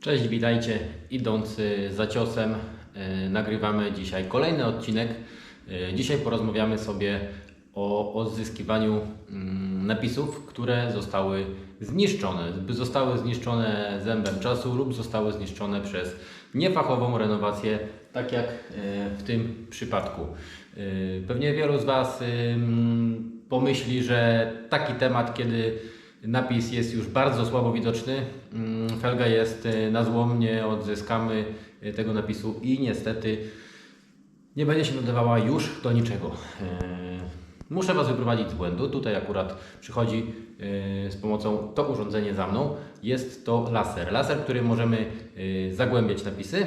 Cześć, witajcie. Idąc y, za ciosem, y, nagrywamy dzisiaj kolejny odcinek. Y, Dzisiaj porozmawiamy sobie o odzyskiwaniu mm, napisów, które zostały zniszczone. Zostały zniszczone zębem czasu lub zostały zniszczone przez niefachową renowację, tak jak w tym przypadku. Pewnie wielu z Was pomyśli, że taki temat, kiedy Napis jest już bardzo słabo widoczny. Mm, Felga jest y, na złom, nie odzyskamy y, tego napisu i niestety nie będzie się nadawała już do niczego. E, Muszę Was wyprowadzić z błędu. Tutaj akurat przychodzi y, z pomocą to urządzenie za mną. Jest to laser. Laser, którym możemy y, zagłębiać napisy,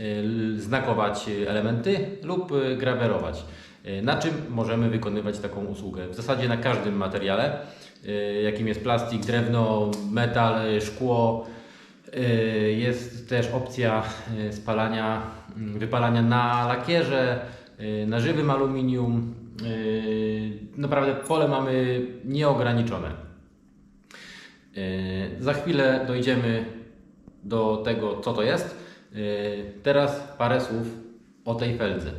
y, znakować y, elementy lub y, grawerować. Y, Na czym możemy wykonywać taką usługę? W zasadzie na każdym materiale, y, jakim jest plastik, drewno, metal, y, szkło. Y, Jest też opcja spalania, mm, wypalania na lakierze, na żywym aluminium. Naprawdę pole mamy nieograniczone. Za chwilę dojdziemy do tego, co to jest. Teraz parę słów o tej feldze.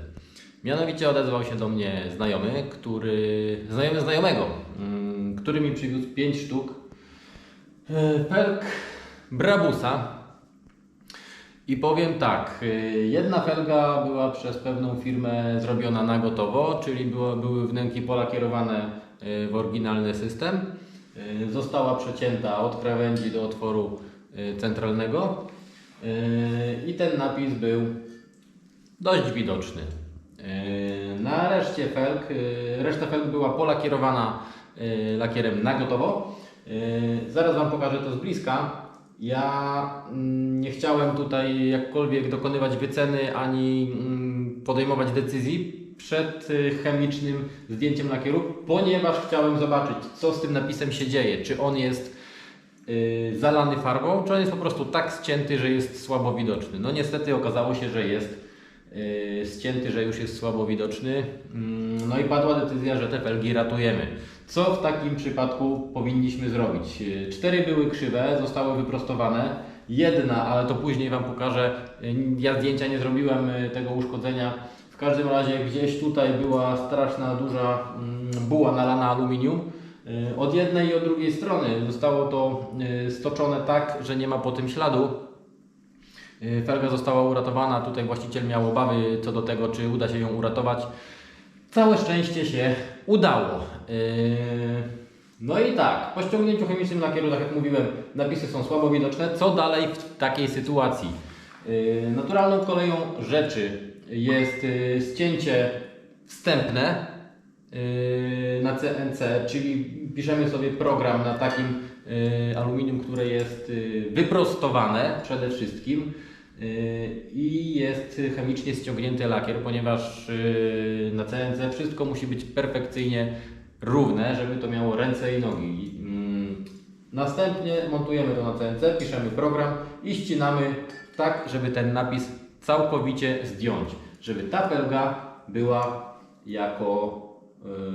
Mianowicie odezwał się do mnie znajomy, który, znajomy znajomego, mm, który mi przywiózł 5 sztuk y, felg Brabusa. I powiem tak, y, jedna felga była przez pewną firmę zrobiona na gotowo, czyli było, były wnęki polakierowane y, w oryginalny system. Została przecięta od krawędzi do otworu centralnego i ten napis był dość widoczny. Na reszcie felg, reszta felg była polakierowana lakierem na gotowo. Yy, Zaraz Wam pokażę to z bliska. Ja mm, nie chciałem tutaj jakkolwiek dokonywać wyceny ani mm, podejmować decyzji przed y, chemicznym zdjęciem lakieru, ponieważ chciałem zobaczyć, co z tym napisem się dzieje. Czy on jest zalany farbą, czy on jest po prostu tak ścięty, że jest słabo widoczny. No niestety okazało się, że jest ścięty, że już jest słabo widoczny. Mm, No i padła decyzja, że te felgi ratujemy. Co w takim przypadku powinniśmy zrobić? Yy, Cztery były krzywe, zostały wyprostowane. Jedna, ale to później Wam pokażę. Yy, Ja zdjęcia nie zrobiłem tego uszkodzenia. W każdym razie gdzieś tutaj była straszna, duża mm, buła nalana aluminium. Od jednej i od drugiej strony zostało to stoczone tak, że nie ma po tym śladu. Yy, Felga została uratowana. Tutaj właściciel miał obawy co do tego, czy uda się ją uratować. Całe szczęście się udało. Yy, No i tak, po ściągnięciu chemicznym lakieru, tak jak mówiłem, napisy są słabo widoczne. Co dalej w takiej sytuacji? Yy, Naturalną koleją rzeczy jest ścięcie wstępne na CNC, czyli piszemy sobie program na takim aluminium, które jest wyprostowane przede wszystkim i jest chemicznie ściągnięty lakier, ponieważ yy, na CNC wszystko musi być perfekcyjnie równe, żeby to miało ręce i nogi. Mm, Następnie montujemy to na CNC, piszemy program i ścinamy tak, żeby ten napis całkowicie zdjąć, żeby ta felga była jako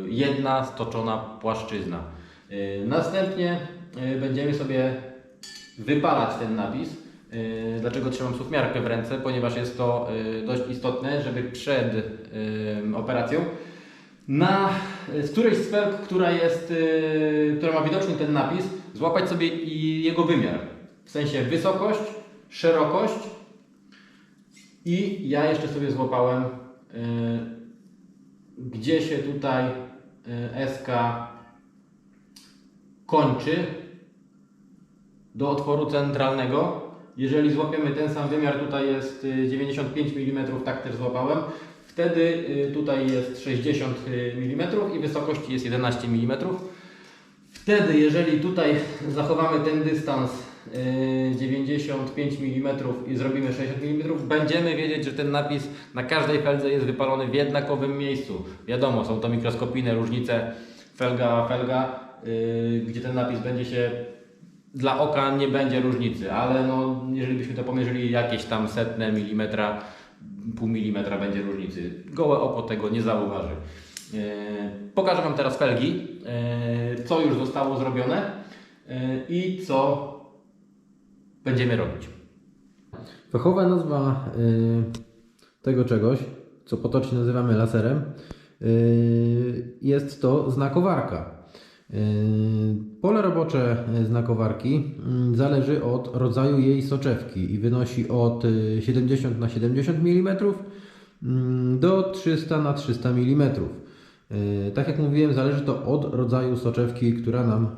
y, jedna stoczona płaszczyzna. Y, Następnie y, będziemy sobie wypalać ten napis. Y, Dlaczego trzymam suwmiarkę w ręce? Ponieważ jest to y, dość istotne, żeby przed y, operacją na z którejś z która jest, która ma widoczny ten napis, złapać sobie jego wymiar. W sensie wysokość, szerokość i ja jeszcze sobie złapałem gdzie się tutaj SK kończy do otworu centralnego. Jeżeli złapiemy ten sam wymiar, tutaj jest y, 95 mm, tak też złapałem. Wtedy y, tutaj jest 60 mm i wysokości jest 11 mm. Wtedy, jeżeli tutaj zachowamy ten dystans y, 95 mm i zrobimy 60 mm, będziemy wiedzieć, że ten napis na każdej feldze jest wypalony w jednakowym miejscu. Wiadomo, są to mikroskopijne różnice felga felga, y, gdzie ten napis będzie się dla oka nie będzie różnicy, ale no, jeżeli byśmy to pomierzyli jakieś tam setne milimetra, pół milimetra będzie różnicy. Gołe oko tego nie zauważy. E, Pokażę Wam teraz felgi, e, co już zostało zrobione e, i co będziemy robić. Fachowa nazwa tego czegoś, co potocznie nazywamy laserem, jest to znakowarka. Y, Pole robocze znakowarki y, zależy od rodzaju jej soczewki i wynosi od y, 70 na 70 mm do 300 na 300 mm. Tak jak mówiłem, zależy to od rodzaju soczewki, która nam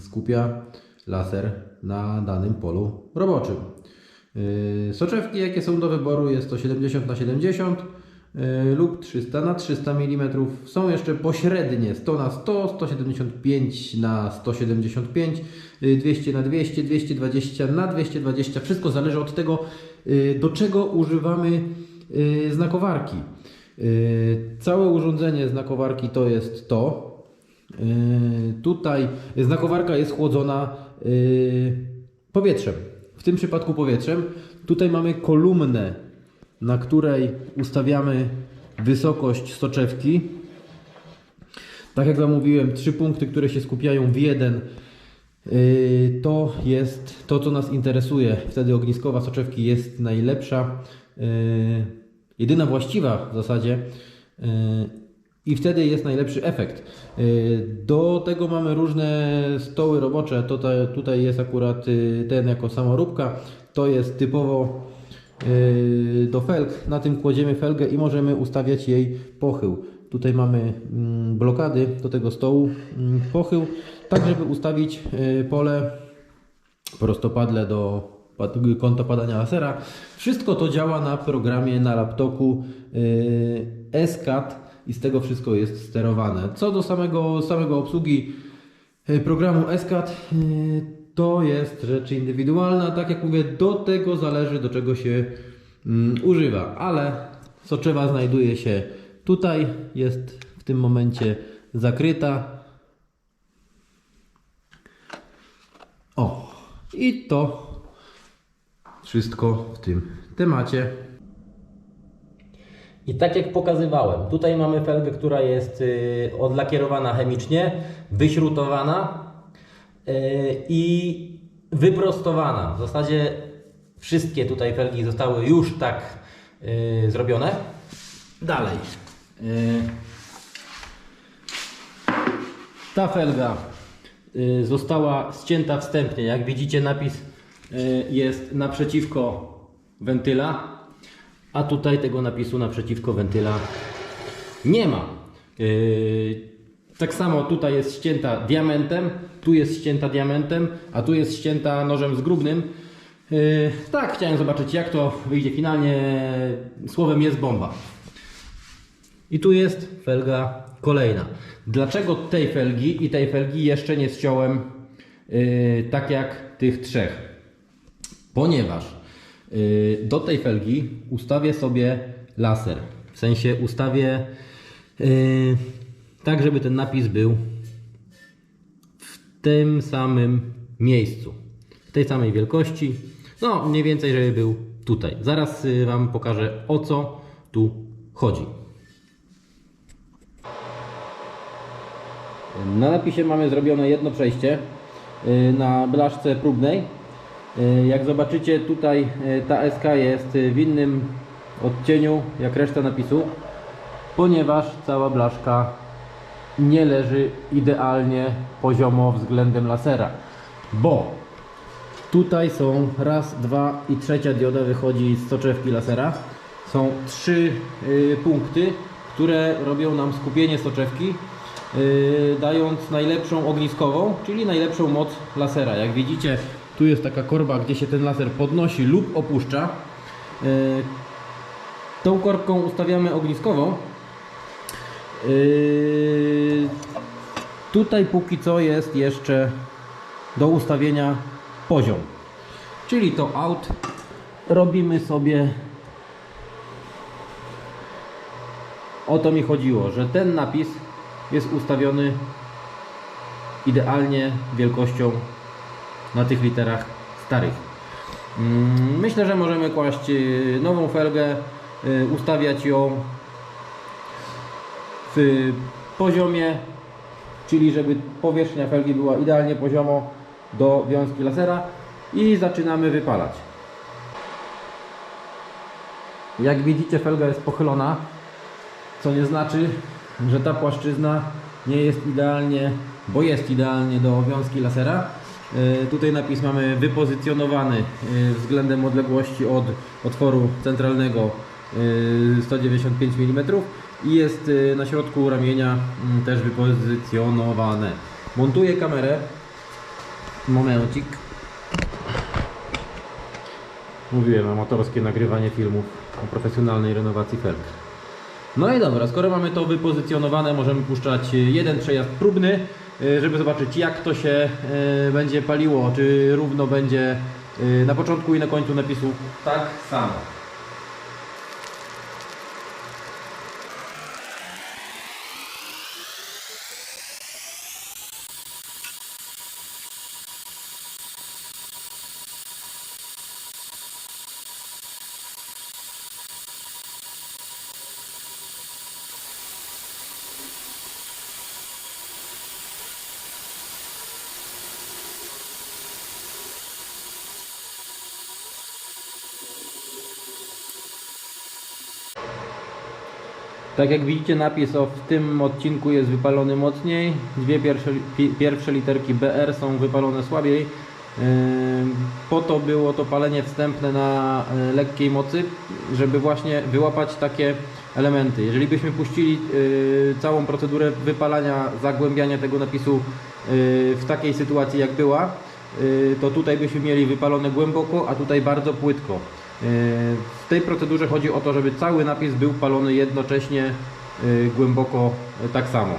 skupia laser na danym polu roboczym. Yy, Soczewki, jakie są do wyboru, jest to 70 na 70 yy, lub 300 na 300 mm. Są jeszcze pośrednie 100 na 100, 175 na 175, yy, 200 na 200, 220 na 220. Wszystko zależy od tego, yy, do czego używamy znakowarki. Całe urządzenie znakowarki to jest to. Tutaj znakowarka jest chłodzona powietrzem. W tym przypadku powietrzem. Tutaj mamy kolumnę, na której ustawiamy wysokość soczewki. Tak jak Wam mówiłem, trzy punkty, które się skupiają w jeden. Yy, To jest to, co nas interesuje. Wtedy ogniskowa soczewki jest najlepsza, yy, jedyna właściwa w zasadzie. Yy, I wtedy jest najlepszy efekt. Do tego mamy różne stoły robocze. Tutaj, tutaj jest akurat ten jako samoróbka. To jest typowo do felg. Na tym kładziemy felgę i możemy ustawiać jej pochył. Tutaj mamy mm, blokady do tego stołu, mm, pochył, tak żeby ustawić yy, pole prostopadle do kąta padania lasera. Wszystko to działa na programie na laptopu yy, SCAD i z tego wszystko jest sterowane. Co do samego, samego obsługi yy, programu SCAD, yy, to jest rzecz indywidualna. Tak jak mówię, do tego zależy do czego się mm, używa, ale soczewa znajduje się tutaj, jest w tym momencie zakryta. O, i to wszystko w tym temacie. I tak jak pokazywałem, tutaj mamy felgę, która jest y, odlakierowana chemicznie, wyśrutowana i wyprostowana. W zasadzie wszystkie tutaj felgi zostały już tak y, zrobione. Dalej. Y, ta felga została ścięta wstępnie. Jak widzicie, napis jest naprzeciwko wentyla, a tutaj tego napisu naprzeciwko wentyla nie ma. Tak samo tutaj jest ścięta diamentem, tu jest ścięta diamentem, a tu jest ścięta nożem zgrubnym. Yy, tak, chciałem zobaczyć jak to wyjdzie finalnie. Słowem jest bomba. I tu jest felga kolejna. Dlaczego tej felgi i tej felgi jeszcze nie ściąłem yy, tak jak tych trzech? Ponieważ yy, do tej felgi ustawię sobie laser. W sensie ustawię yy, tak, żeby ten napis był w tym samym miejscu. W tej samej wielkości. No, mniej więcej, żeby był tutaj. Zaraz yy, Wam pokażę o co tu chodzi. Na napisie mamy zrobione jedno przejście y, na blaszce próbnej. Y, Jak zobaczycie tutaj y, ta SK jest y, w innym odcieniu jak reszta napisu, ponieważ cała blaszka nie leży idealnie poziomo względem lasera, bo tutaj są raz, dwa i trzecia dioda wychodzi z soczewki lasera. Są trzy y, punkty, które robią nam skupienie soczewki yy, dając najlepszą ogniskową, czyli najlepszą moc lasera. Jak widzicie, tu jest taka korba, gdzie się ten laser podnosi lub opuszcza. Yy, tą korbką ustawiamy ogniskową. Yy, tutaj póki co jest jeszcze do ustawienia poziom. Czyli to out robimy sobie o to mi chodziło, że ten napis jest ustawiony idealnie wielkością na tych literach starych. Mm, Myślę, że możemy kłaść y, nową felgę, y, ustawiać ją w poziomie, czyli żeby powierzchnia felgi była idealnie poziomo do wiązki lasera i zaczynamy wypalać. Jak widzicie felga jest pochylona, co nie znaczy, że ta płaszczyzna nie jest idealnie, bo jest idealnie do wiązki lasera. E, Tutaj napis mamy wypozycjonowany e, względem odległości od otworu centralnego 195 mm i jest e, na środku ramienia mm, też wypozycjonowane. Montuję kamerę. Momencik. Mówiłem, amatorskie nagrywanie filmów o profesjonalnej renowacji felg. No i dobra, skoro mamy to wypozycjonowane, możemy puszczać jeden przejazd próbny, y, żeby zobaczyć jak to się y, będzie paliło, czy równo będzie y, na początku i na końcu napisu tak samo. Tak jak widzicie napis o w tym odcinku jest wypalony mocniej, dwie pierwsze, pi- pierwsze literki BR są wypalone słabiej. Po to było to palenie wstępne na e, lekkiej mocy, żeby właśnie wyłapać takie elementy. Jeżeli byśmy puścili y, całą procedurę wypalania, zagłębiania tego napisu y, w takiej sytuacji jak była, y, to tutaj byśmy mieli wypalone głęboko, a tutaj bardzo płytko. W tej procedurze chodzi o to, żeby cały napis był palony jednocześnie yy, głęboko yy, tak samo.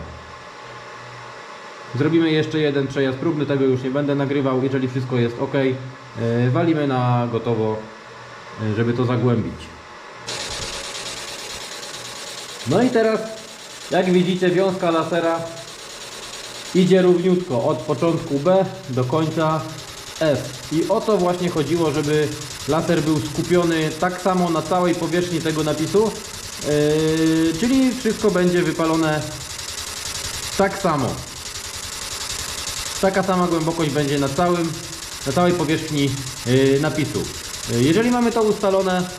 Zrobimy jeszcze jeden przejazd próbny, tego już nie będę nagrywał, jeżeli wszystko jest ok. yy, Walimy na gotowo, żeby to zagłębić. No i teraz, jak widzicie, wiązka lasera idzie równiutko od początku B do końca F. I o to właśnie chodziło, żeby laser był skupiony tak samo na całej powierzchni tego napisu, yy, czyli wszystko będzie wypalone tak samo. Taka sama głębokość będzie na, całym, na całej powierzchni yy, napisu. Yy, Jeżeli mamy to ustalone,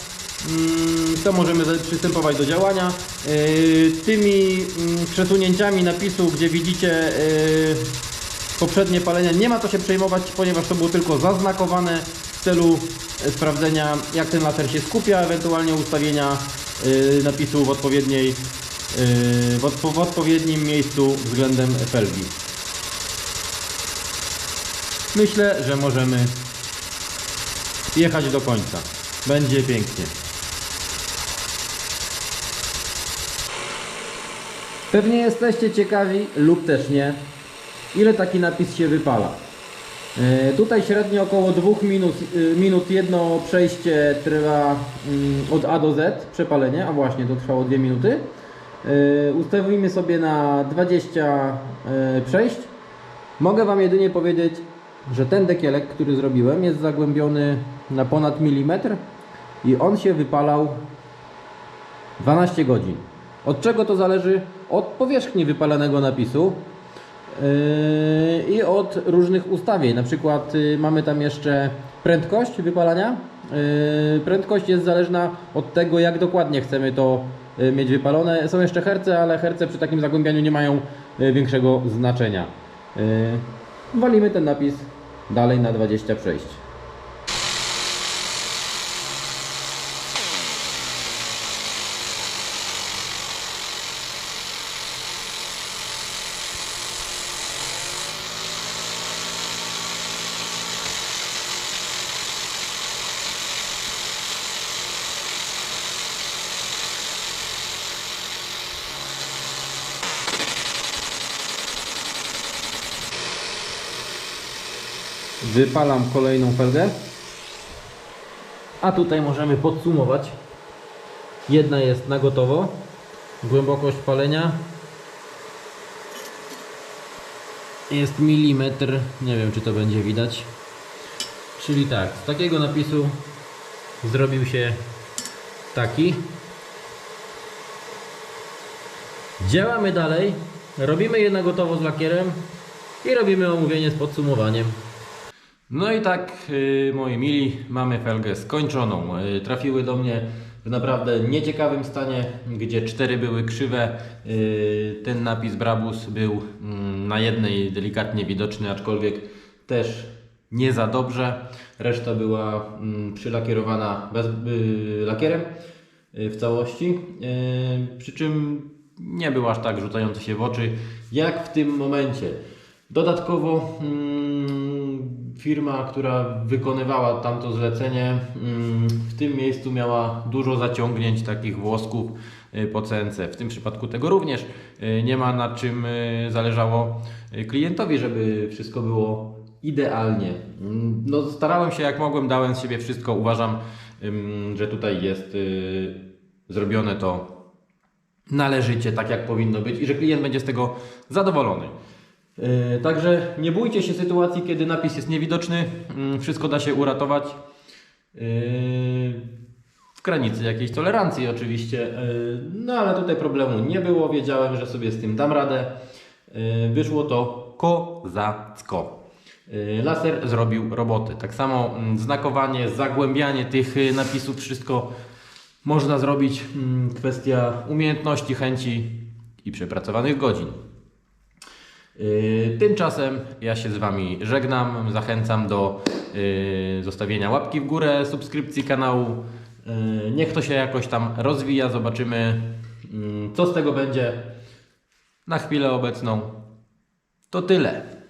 mm, to możemy przystępować do działania. Yy, Tymi mm, przesunięciami napisu, gdzie widzicie yy, poprzednie palenia, nie ma co się przejmować, ponieważ to było tylko zaznakowane w celu e, sprawdzenia jak ten laser się skupia, ewentualnie ustawienia yy, napisu w odpowiedniej odpo- w odpowiednim miejscu względem felgi. Myślę, że możemy jechać do końca. Będzie pięknie. Pewnie jesteście ciekawi, lub też nie, ile taki napis się wypala. E, Tutaj średnio około 2 minut, y, minut jedno przejście trwa mm, od A do Z, przepalenie, a właśnie to trwało 2 minuty. E, Ustawimy sobie na 20 e, przejść. Mogę Wam jedynie powiedzieć, że ten dekielek, który zrobiłem, jest zagłębiony na ponad milimetr i on się wypalał 12 godzin. Od czego to zależy? Od powierzchni wypalanego napisu i od różnych ustawień. Na przykład yy, mamy tam jeszcze prędkość wypalania. Yy, Prędkość jest zależna od tego, jak dokładnie chcemy to yy, mieć wypalone. Są jeszcze herce, ale herce przy takim zagłębianiu nie mają yy, większego znaczenia. Yy, Walimy ten napis dalej na 20 przejść. Wypalam kolejną felgę. A tutaj możemy podsumować. Jedna jest na gotowo. Głębokość palenia jest milimetr. Nie wiem, czy to będzie widać. Czyli tak, z takiego napisu zrobił się taki. Działamy dalej. Robimy je na gotowo z lakierem i robimy omówienie z podsumowaniem. No i tak, y, moi mili, mamy felgę skończoną. Y, Trafiły do mnie w naprawdę nieciekawym stanie, gdzie cztery były krzywe. Yy, Ten napis Brabus był mm, na jednej delikatnie widoczny, aczkolwiek też nie za dobrze. Reszta była mm, przylakierowana bez, lakierem w całości. Przy czym nie był aż tak rzucający się w oczy, jak w tym momencie. Dodatkowo mm, firma, która wykonywała tamto zlecenie, mm, w tym miejscu miała dużo zaciągnięć takich włosków y, po CNC. W tym przypadku tego również y, nie ma na czym y, zależało klientowi, żeby wszystko było idealnie. Mm, No, starałem się jak mogłem, dałem z siebie wszystko. Uważam, że tutaj jest zrobione to należycie, tak jak powinno być i że klient będzie z tego zadowolony. Yy, Także nie bójcie się sytuacji, kiedy napis jest niewidoczny. Yy, Wszystko da się uratować. Yy, W granicy jakiejś tolerancji oczywiście. Yy, No ale tutaj problemu nie było. Wiedziałem, że sobie z tym dam radę. Wyszło to kozacko. Laser zrobił robotę. Tak samo mm, znakowanie, zagłębianie tych yy, napisów, wszystko można zrobić. Mm, Kwestia umiejętności, chęci i przepracowanych godzin. Yy, Tymczasem ja się z Wami żegnam. Zachęcam do yy, zostawienia łapki w górę, subskrypcji kanału. Yy, Niech to się jakoś tam rozwija. Zobaczymy, co z tego będzie. Na chwilę obecną to tyle.